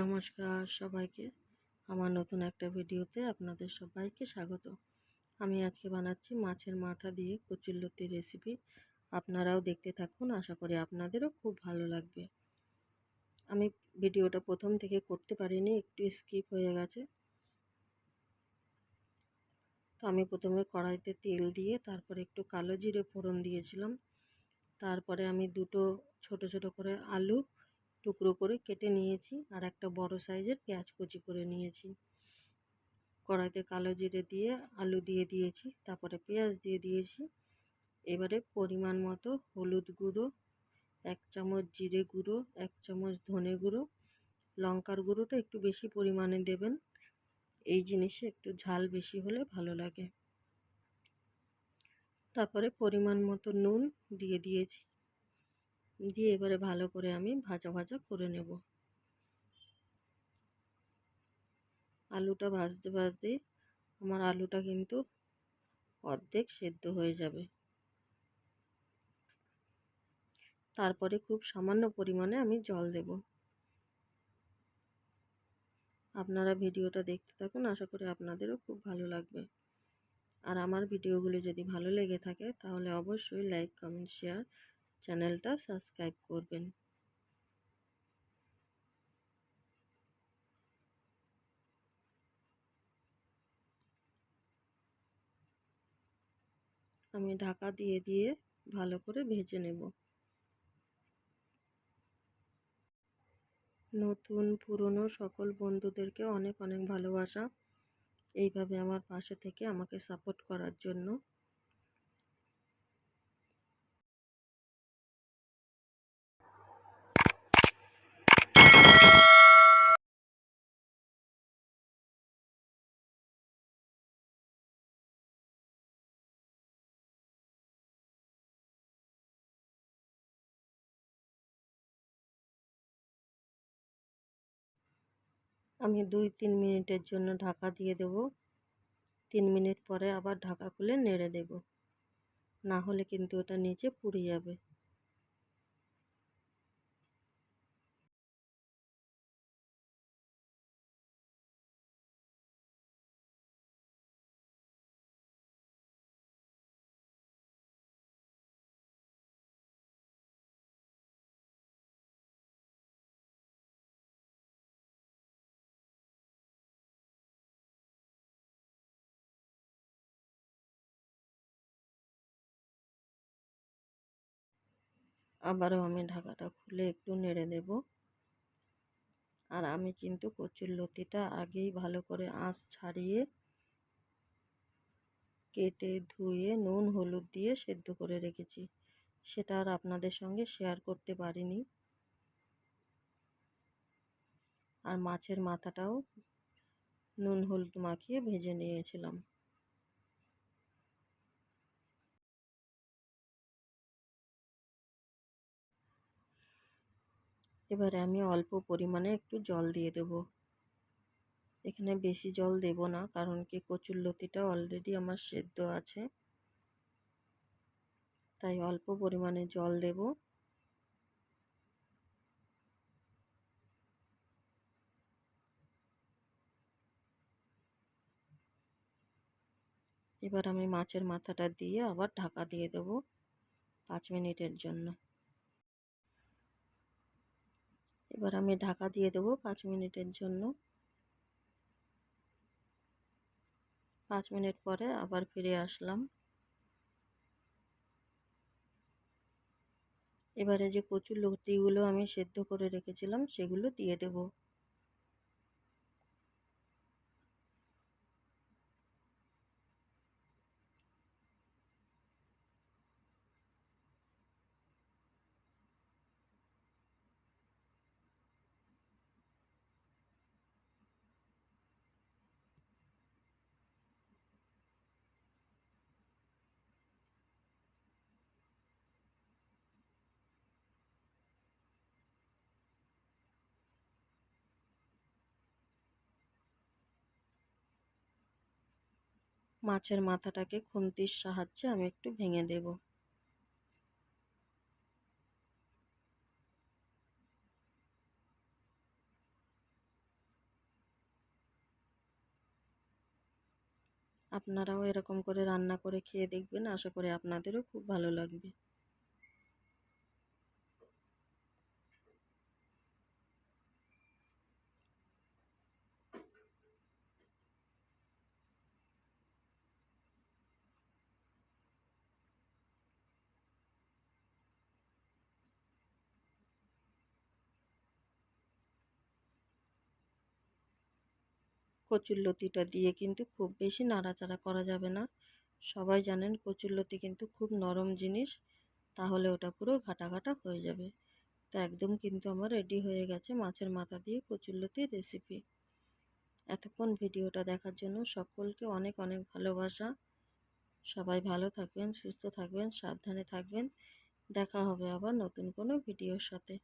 নমস্কার সবাইকে। আমার নতুন একটা ভিডিওতে আপনাদের সবাইকে স্বাগত। আমি আজকে বানাচ্ছি মাছের মাথা দিয়ে কচুরলতির রেসিপি আপনারাও দেখতে থাকুন, আশা করি আপনাদেরও খুব ভালো লাগবে। আমি ভিডিওটা প্রথম থেকে করতে পারিনি, একটু স্কিপ হয়ে গেছে। তো আমি প্রথমে কড়াইতে তেল দিয়ে তারপরে একটু কালো জিরে ফোড়ন দিয়েছিলাম। তারপরে আমি দুটো ছোট ছোট করে আলু টুকরো করে কেটে নিয়েছি আর একটা বড় সাইজের পেঁয়াজ কুচি করে নিয়েছি। কড়াইতে কালো জিরে দিয়ে আলু দিয়ে দিয়েছি, তারপরে পেঁয়াজ দিয়ে দিয়েছি। এবারে পরিমাণ মতো হলুদ গুঁড়ো, এক চামচ জিরে গুঁড়ো, এক চামচ ধনে গুঁড়ো, লঙ্কার গুঁড়োটা একটু বেশি পরিমাণে দেবেন। এই জিনিসে একটু ঝাল বেশি হলে ভালো লাগে। তারপরে পরিমাণ মতো নুন দিয়ে দিয়েছি। দিয়ে এবারে ভালো করে আমি ভাজা ভাজা করে নেব। আলুটা ভাজতে ভাজতে আমার আলুটা কিন্তু অর্ধেক সেদ্ধ হয়ে যাবে। তারপরে খুব সামান্য পরিমাণে আমি জল দেব। আপনারা ভিডিওটা দেখতে থাকুন, আশা করি আপনাদেরও খুব ভালো লাগবে। আর আমার ভিডিওগুলো যদি ভালো লেগে থাকে, তাহলে অবশ্যই লাইক, কমেন্ট, শেয়ার চ্যানেলটা সাবস্ক্রাইব করবেন। আমি ঢাকা দিয়ে দিয়ে ভালো করে ভেজে নেব। নতুন, পুরনো সকল বন্ধুদেরকে অনেক অনেক ভালোবাসা। এইভাবে আমার পাশে থেকে আমাকে সাপোর্ট করার জন্য। আমি দুই তিন মিনিটের জন্য ঢাকা দিয়ে দেব। তিন মিনিট পরে আবার ঢাকা খুলে নেড়ে দেব। না হলে কিন্তু ওটা নিচে পুড়ে যাবে। আবারও আমি ঢাকাটা খুলে একটু নেড়ে দেব আর আমি কিন্তু কচুর লতিটা আগেই ভালো করে আঁশ ছাড়িয়ে কেটে ধুয়ে নুন, হলুদ দিয়ে সেদ্ধ করে রেখেছি। সেটা আর আপনাদের সঙ্গে শেয়ার করতে পারিনি। আর মাছের মাথাটাও নুন, হলুদ মাখিয়ে ভেজে নিয়েছিলাম। এবারে আমি অল্প পরিমাণে একটু জল দিয়ে দেব। এখানে বেশি জল দেব না, কারণ কি কচুর লতিটা অলরেডি আমার সেদ্ধ আছে। তাই অল্প পরিমাণে জল দেব। এবার আমি মাছের মাথাটা দিয়ে আবার ঢাকা দিয়ে দেব পাঁচ মিনিটের জন্য। এবার আমি ঢাকা দিয়ে দেবো পাঁচ মিনিটের জন্য। পাঁচ মিনিট পরে আবার ফিরে আসলাম। এবারে যে কচুর লতিগুলো আমি সেদ্ধ করে রেখেছিলাম, সেগুলো দিয়ে দেবো। মাছের মাথাটাকে খুন্তির সাহায্যে আমি একটু ভেঙে দেব। আপনারাও এরকম করে রান্না করে খেয়ে দেখবেন, আশা করি আপনাদেরও খুব ভালো লাগবে। কচুরলতিটা দিয়ে কিন্তু খুব বেশি নাড়াচাড়া করা যাবে না। সবাই জানেন কচুরলতি কিন্তু খুব নরম জিনিস, তাহলে ওটা পুরো ঘাটা ঘাটা হয়ে যাবে। তো একদম কিন্তু আমার রেডি হয়ে গেছে মাছের মাথা দিয়ে কচুরলতির রেসিপি এতক্ষণ ভিডিওটা দেখার জন্য সকলকে অনেক অনেক ভালোবাসা। সবাই ভালো থাকবেন, সুস্থ থাকবেন, সাবধানে থাকবেন। দেখা হবে আবার নতুন কোনো ভিডিওর সাথে।